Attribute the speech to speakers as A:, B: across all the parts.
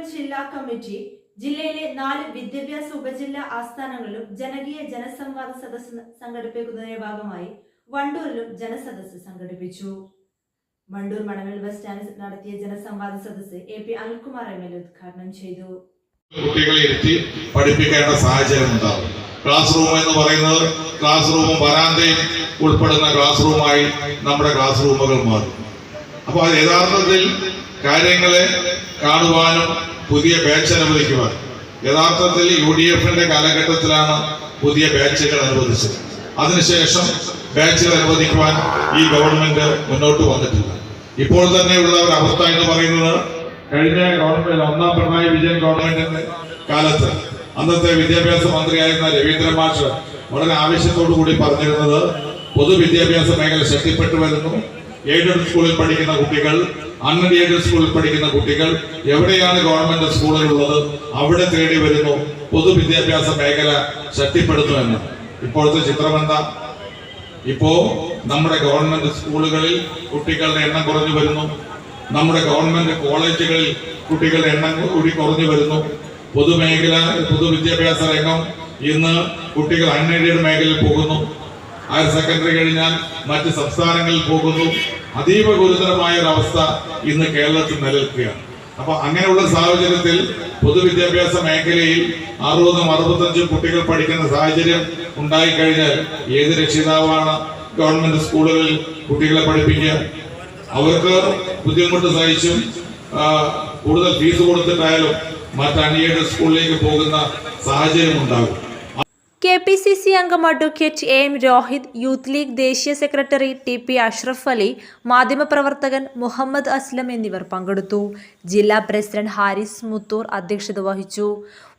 A: Malappuram ജില്ലാ committee ജില്ലയിലെ നാല് വിദ്യാഭ്യാസ ഉപജില്ലാ ആസ്ഥാനങ്ങളിലും ജനകീയ ജനസംവാദ സദസ്സ് സംഘടിപ്പിക്കുന്നതിന്റെ ഭാഗമായി വണ്ടൂരിലും ജനസദസ്സ് സംഘടിപ്പിച്ചു. വണ്ടൂർ മണങ്ങൾ ബസ് സ്റ്റാൻഡിൽ നടത്തിയ ജനസംവാദ സദസ്സ് A P Anilkumar M L ഉദ്ഘാടനം ചെയ്തു.
B: കുട്ടികളെ ഇരുത്തി പഠിപ്പിക്കേണ്ട സാഹചര്യം ഉണ്ടാകും ക്ലാസ് റൂം എന്ന് പറയുന്നത് ക്ലാസ് റൂമും വരാന്തയും ഉൾപ്പെടുന്ന ക്ലാസ് റൂമായി നമ്മുടെ ക്ലാസ് റൂമുകൾ മാറും. അപ്പോൾ യഥാർത്ഥത്തിൽ കാര്യങ്ങളെ കാണുവാനും പുതിയ ബാച്ച് അനുവദിക്കുവാൻ. യഥാർത്ഥത്തിൽ യു ഡി എഫിന്റെ കാലഘട്ടത്തിലാണ് പുതിയ ബാച്ചുകൾ അനുവദിച്ചത്. അതിനുശേഷം ബാച്ചുകൾ അനുവദിക്കുവാൻ ഈ ഗവൺമെന്റ് മുന്നോട്ട് വന്നിട്ടില്ല. ഇപ്പോൾ തന്നെ ഉള്ള ഒരു അവസ്ഥ എന്ന് പറയുന്നത് കഴിഞ്ഞ ഗവൺമെന്റ് ഒന്നാം പിണറായി വിജയൻ ഗവൺമെന്റിന്റെ കാലത്ത് അന്നത്തെ വിദ്യാഭ്യാസ മന്ത്രിയായിരുന്ന രവീന്ദ്ര മാഷ് വളരെ ആവശ്യത്തോടു കൂടി പറഞ്ഞിരുന്നത് പൊതുവിദ്യാഭ്യാസ മേഖല ശക്തിപ്പെട്ടു വരുന്നു. എയ്ഡഡ് സ്കൂളിൽ പഠിക്കുന്ന കുട്ടികൾ അൺഎയ്ഡഡ് സ്കൂളിൽ പഠിക്കുന്ന കുട്ടികൾ എവിടെയാണ് ഗവൺമെന്റ് സ്കൂളുകളുള്ളത് അവിടെ തേടി വരുന്നു പൊതുവിദ്യാഭ്യാസ മേഖല ശക്തിപ്പെടുത്തുമെന്ന്. ഇപ്പോഴത്തെ ചിത്രം എന്താ? ഇപ്പോ നമ്മുടെ ഗവൺമെന്റ് സ്കൂളുകളിൽ കുട്ടികളുടെ എണ്ണം കുറഞ്ഞു വരുന്നു. നമ്മുടെ ഗവൺമെന്റ് കോളേജുകളിൽ കുട്ടികളുടെ എണ്ണം കൂടി കുറഞ്ഞു വരുന്നു. പൊതുമേഖല പൊതുവിദ്യാഭ്യാസ രംഗം ഇന്ന് കുട്ടികൾ അൺഎയ്ഡഡ് മേഖലയിൽ പോകുന്നു. ഹയർ സെക്കൻഡറി കഴിഞ്ഞാൽ മറ്റ് സംസ്ഥാനങ്ങളിൽ പോകുന്നു. അതീവ ഗുരുതരമായ ഒരു അവസ്ഥ ഇന്ന് കേരളത്തിൽ നിലനിൽക്കുകയാണ്. അപ്പൊ അങ്ങനെയുള്ള സാഹചര്യത്തിൽ പൊതുവിദ്യാഭ്യാസ മേഖലയിൽ അറുപതും അറുപത്തഞ്ചും കുട്ടികൾ പഠിക്കുന്ന സാഹചര്യം ഉണ്ടായിക്കഴിഞ്ഞാൽ ഏത് രക്ഷിതാവാണ് ഗവൺമെന്റ് സ്കൂളുകളിൽ കുട്ടികളെ പഠിപ്പിക്കുക? അവർക്ക് ബുദ്ധിമുട്ട് സഹിച്ചും കൂടുതൽ ഫീസ് കൊടുത്തിട്ടായാലും മറ്റ് അൺഎയ്ഡഡ് സ്കൂളിലേക്ക് പോകുന്ന സാഹചര്യം ഉണ്ടാകും.
A: കെ പി സി സി അംഗം advocate A M Rohit youth league ദേശീയ secretary T P Ashraf Ali മാധ്യമപ്രവർത്തകൻ മുഹമ്മദ് അസ്ലം എന്നിവർ പങ്കെടുത്തു. ജില്ലാ പ്രസിഡന്റ് ഹാരിസ് മുത്തൂർ അധ്യക്ഷത വഹിച്ചു.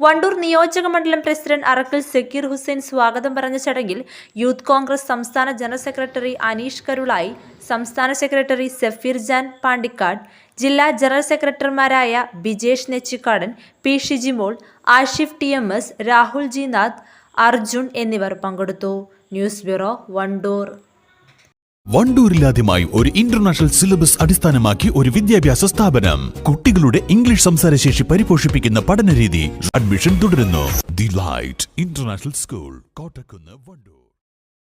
A: വണ്ടൂർ നിയോജക മണ്ഡലം പ്രസിഡന്റ് അറക്കൽ സക്കീർ ഹുസൈൻ സ്വാഗതം പറഞ്ഞ ചടങ്ങിൽ യൂത്ത് കോൺഗ്രസ് സംസ്ഥാന ജനറൽ സെക്രട്ടറി അനീഷ് കരുളായി സംസ്ഥാന സെക്രട്ടറി സഫീർ ജാൻ പാണ്ടിക്കാട് ജില്ലാ ജനറൽ സെക്രട്ടറിമാരായ Bijesh Nechikkadan P Shijimol Ashif T M S Rahul G Nath Arjun എന്നിവർ പങ്കെടുത്തു. News bureau Wandoor.
C: വണ്ടൂരിലാദ്യമായി ഒരു ഇന്റർനാഷണൽ സിലബസ് അടിസ്ഥാനമാക്കി ഒരു വിദ്യാഭ്യാസ സ്ഥാപനം. കുട്ടികളുടെ ഇംഗ്ലീഷ് സംസാരശേഷി പരിപോഷിപ്പിക്കുന്ന പഠനരീതി. അഡ്മിഷൻ തുടരുന്നു. The light international school Kottakkunnu Wandoor.